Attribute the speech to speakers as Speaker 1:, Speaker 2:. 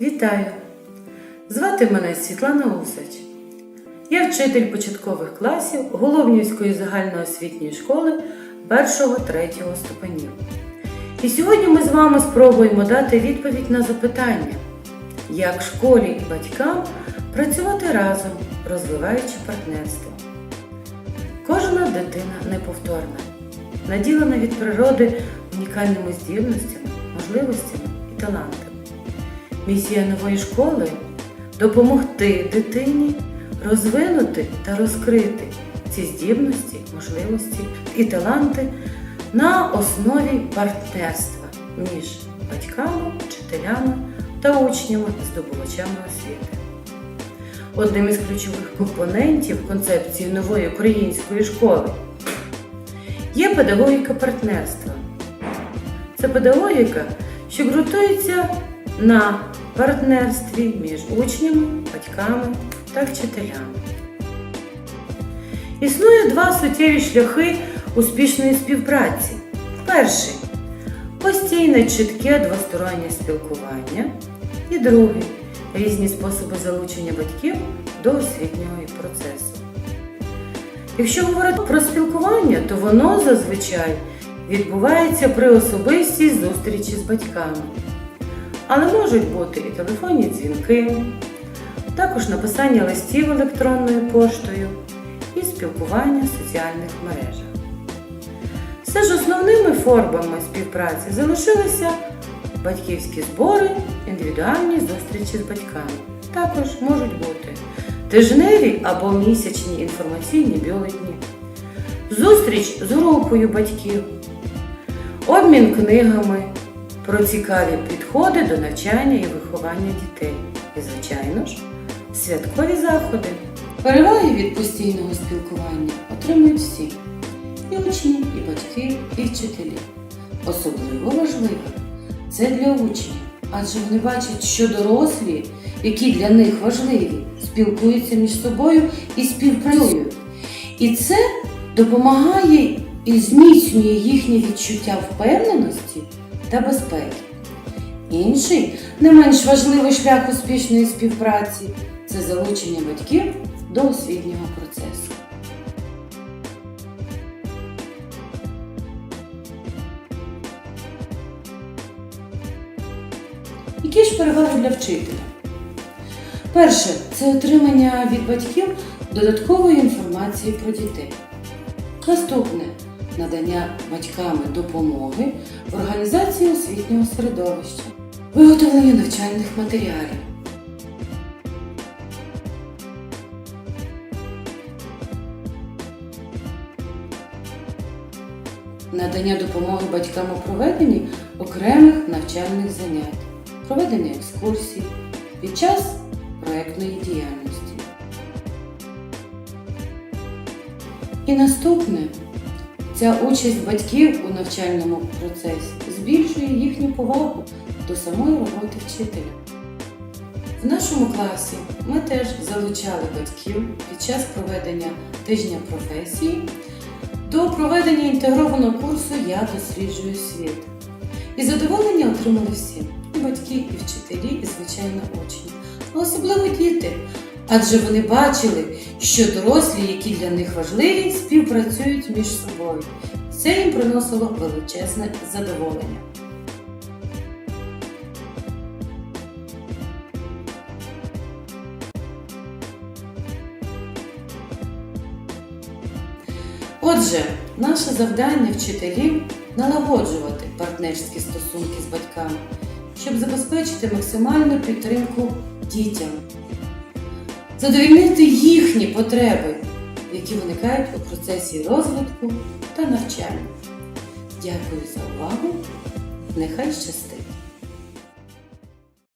Speaker 1: Вітаю! Звати мене Світлана Усач. Я вчитель початкових класів Головнівської загальноосвітньої школи 1-3 ступенів. І сьогодні ми з вами спробуємо дати відповідь на запитання, як школі і батькам працювати разом, розвиваючи партнерство. Кожна дитина неповторна, наділена від природи унікальними здібностями, можливостями і талантами. Місія нової школи допомогти дитині розвинути та розкрити ці здібності, можливості і таланти на основі партнерства між батьками, вчителями та учнями, здобувачами освіти. Одним із ключових компонентів концепції нової української школи є педагогіка партнерства. Це педагогіка, що ґрунтується на партнерстві між учнями, батьками та вчителями. Існує два суттєві шляхи успішної співпраці. Перший постійне чітке двостороннє спілкування. І другий різні способи залучення батьків до освітнього процесу. Якщо говорити про спілкування, то воно зазвичай відбувається при особистій зустрічі з батьками. Але можуть бути і телефонні дзвінки, також написання листів електронною поштою і спілкування в соціальних мережах. Все ж основними формами співпраці залишилися батьківські збори, індивідуальні зустрічі з батьками. Також можуть бути тижневі або місячні інформаційні бюлетні, зустріч з групою батьків, обмін книгами про цікаві підходи до навчання і виховання дітей. І, звичайно ж, святкові заходи. Переваги від постійного спілкування отримують всі і учні, і батьки, і вчителі. Особливо важливо це для учнів, адже вони бачать, що дорослі, які для них важливі, спілкуються між собою і співпрацюють. І це допомагає і зміцнює їхнє відчуття впевненості та безпеки. Інший, не менш важливий шлях успішної співпраці це залучення батьків до освітнього процесу. Які ж переваги для вчителя? Перше це отримання від батьків додаткової інформації про дітей. Наступне надання батьками допомоги в організації освітнього середовища, виготовлення навчальних матеріалів. Надання допомоги батькам у проведенні окремих навчальних занять, проведення екскурсій під час проєктної діяльності. І наступне Ця участь батьків у навчальному процесі збільшує їхню повагу до самої роботи вчителя. В нашому класі ми теж залучали батьків під час проведення тижня професії до проведення інтегрованого курсу Я досліджую світ. І задоволення отримали всі і батьки, і вчителі, і, звичайно, учні, особливо діти. Адже вони бачили, що дорослі, які для них важливі, співпрацюють між собою. Це їм приносило величезне задоволення. Отже, наше завдання вчителів налагоджувати партнерські стосунки з батьками, щоб забезпечити максимальну підтримку дітям задовільнити їхні потреби, які виникають у процесі розвитку та навчання. Дякую за увагу. Нехай щастить!